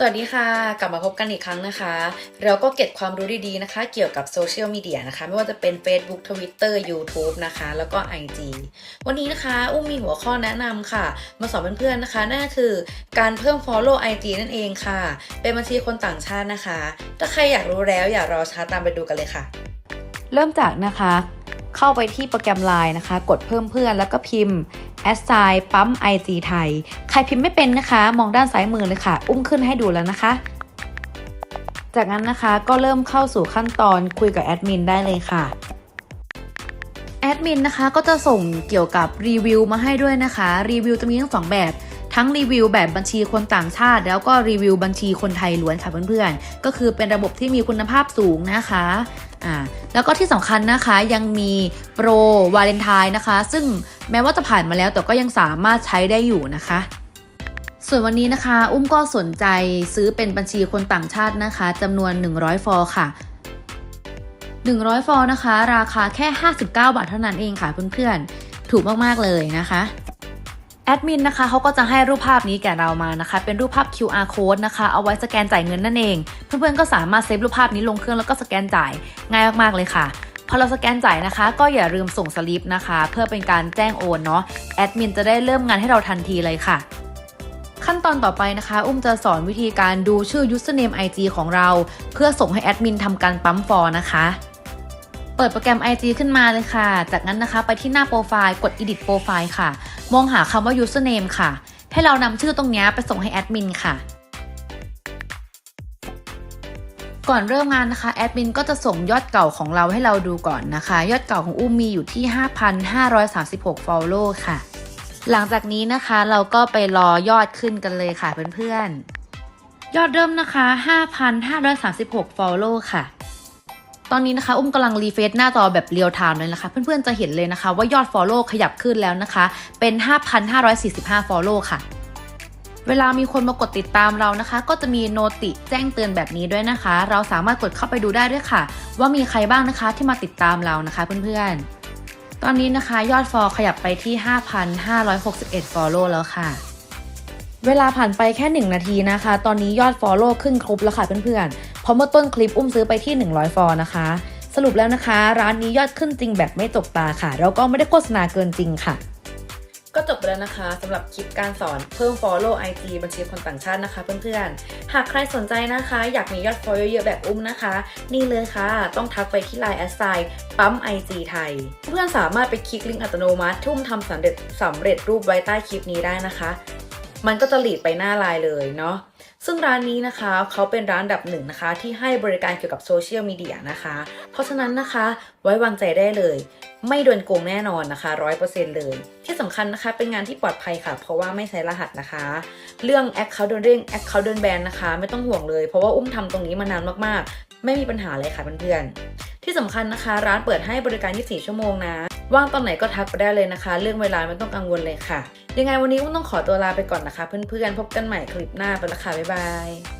สวัสดีค่ะ กลับมาพบกันอีกครั้งนะคะ เราก็เก็บความรู้ดีๆนะคะ เกี่ยวกับโซเชียลมีเดียนะคะ ไม่ว่าจะเป็น Facebook Twitter YouTube นะคะ แล้วก็ IG วันนี้นะคะ อุ้มมีหัวข้อแนะนำค่ะ มาสอนเพื่อนๆนะคะ นั่นคือการเพิ่ม Follow IG นั่นเองค่ะ เป็นบัญชีคนต่างชาตินะคะ ถ้าใครอยากรู้แล้วอย่ารอช้าตามไปดูกันเลยค่ะ เริ่มจากนะคะ เข้าไปที่โปรแกรม Line นะคะ กดเพิ่มเพื่อนแล้วก็พิมพ์ s i ปั๊ม IG ไทย ใครพิมพ์ไม่เป็นนะคะ มองด้านซ้ายมือเลยค่ะ อุ้มขึ้นให้ดูแล้วนะคะ จากนั้นนะคะก็เริ่มเข้าสู่ขั้นตอนคุยกับแอดมินได้เลยค่ะแอดมินนะคะก็จะส่งเกี่ยวกับรีวิวมาให้ด้วยนะคะ รีวิวจะมีทั้งสองแบบ ทั้งรีวิวแบบบัญชีคนต่างชาติ แล้วก็รีวิวบัญชีคนไทยล้วนค่ะเพื่อนๆ ก็คือเป็นระบบที่มีคุณภาพสูงนะคะอ่าแล้วก็ที่สำคัญนะคะยังมีโปรวาเลนไทน์นะคะ ซึ่งแม้ว่าจะผ่านมาแล้วแต่ก็ยังสามารถใช้ได้อยู่นะคะส่วนวันนี้นะคะ อุ้มก็สนใจซื้อเป็นบัญชีคนต่างชาตินะคะจำนวน 100 ฟอค่ะ 100 ฟอนะคะ ราคาแค่ 59 บาทเท่านั้นเองค่ะเพื่อนๆ ถูกมากๆเลยนะคะ แอดมินนะคะเขาก็จะให้รูปภาพนี้แก่เรามานะคะ เป็นรูปภาพ QR code นะคะ เอาไว้สแกนจ่ายเงินนั่นเอง เพื่อนๆก็สามารถเซฟรูปภาพนี้ลงเครื่องแล้วก็สแกนจ่ายง่ายมากๆเลยค่ะพอเราสแกนจ่ายนะคะ ก็อย่าลืมส่งสลิปนะคะ เพื่อเป็นการแจ้งโอนเนาะแอดมินจะได้เริ่มงานให้เราทันทีเลยค่ะ ขั้นตอนต่อไปนะคะ อุ้มจะสอนวิธีการดูชื่อ username IG ของเรา เพื่อส่งให้แอดมินทำการปั๊มฟอร์นะคะ เปิดโปรแกรม IG ขึ้นมาเลยค่ะ จากนั้นนะคะไปที่หน้าโปรไฟล์กด edit โปรไฟล์ค่ะ มองหาคำว่า username ค่ะ ให้เรานำชื่อตรงนี้ไปส่งให้แอดมินค่ะ ก่อนเริ่มงานนะคะแอดมินก็จะส่งยอดเก่าของเราให้เราดูก่อนนะคะ ยอดเก่าของอุ้มมีอยู่ที่ 5,536 follow ค่ะ หลังจากนี้นะคะเราก็ไปรอยอดขึ้นกันเลยค่ะเพื่อนๆยอดเริ่มนะคะ 5,536 follow ค่ะ ตอนนี้นะคะ อุ้มกำลังรีเฟซหน้าจอแบบเรียลไทม์เลยนะคะ เพื่อนๆจะเห็นเลยนะคะ ว่ายอด Follow ขยับขึ้นแล้วนะคะ เป็น 5,545 Follow ค่ะเวลามีคนมากดติดตามเรานะคะ ก็จะมีโนติแจ้งเตือนแบบนี้ด้วยนะคะ เราสามารถกดเข้าไปดูได้ด้วยค่ะ ว่ามีใครบ้างนะคะที่มาติดตามเรานะคะเพื่อนๆ ตอนนี้นะคะยอดฟอลขยับไปที่ 5,561 Follow แล้วค่ะ เวลาผ่านไปแค่ 1 นาทีนะคะ ตอนนี้ยอด Follow ขึ้นครบแล้วค่ะเพื่อนๆ เพราะเมื่อต้นคลิปอุ้มซื้อไปที่ 100 ฟอลนะคะ สรุปแล้วนะคะ ร้านนี้ยอดขึ้นจริงแบบไม่ตกตาค่ะ แล้วก็ไม่ได้โฆษณาเกินจริงค่ะ ก็จบไปแล้วนะคะสำหรับคลิปการสอนเพิ่ม Follow IG บัญชีคนต่างชาตินะคะเพื่อนๆ หากใครสนใจนะคะ อยากมียอด Follow เยอะๆแบบอุ้มนะคะ นี่เลยค่ะ ต้องทักไปที่ Line แอดไซปั๊ม IG ไทย เพื่อนสามารถไปคลิกลิงก์อัตโนมัติที่มทำสำเร็จสำเร็จรูปไว้ใต้คลิปนี้ได้นะคะ มันก็จะหลีดไปหน้าไลน์เลยเนาะซึ่งร้านนี้นะคะเขาเป็นร้านดับหนึ่งนะคะ ที่ให้บริการเกี่ยวกับโซเชียลมีเดียนะคะ เพราะฉะนั้นนะคะไว้วางใจได้เลย ไม่โดนโกงแน่นอนนะคะร้อยเปอร์เซ็นต์เลย ที่สำคัญนะคะเป็นงานที่ปลอดภัยค่ะ เพราะว่าไม่ใช้รหัสนะคะ เรื่อง Account โดนเร่ง Account โดนแบนนะคะ ไม่ต้องห่วงเลย เพราะว่าอุ้มทำตรงนี้มานานมากๆ ไม่มีปัญหาเลยค่ะเพื่อนๆที่สำคัญนะคะ ร้านเปิดให้บริการ 24 ชั่วโมงนะ ว่างตอนไหนก็ทักไปได้เลยนะคะ เรื่องเวลาไม่ต้องกังวลเลยค่ะ ยังไงวันนี้ก็ต้องขอตัวลาไปก่อนนะคะ เพื่อนๆพบกันใหม่คลิปหน้าไปละค่ะบ๊ายบาย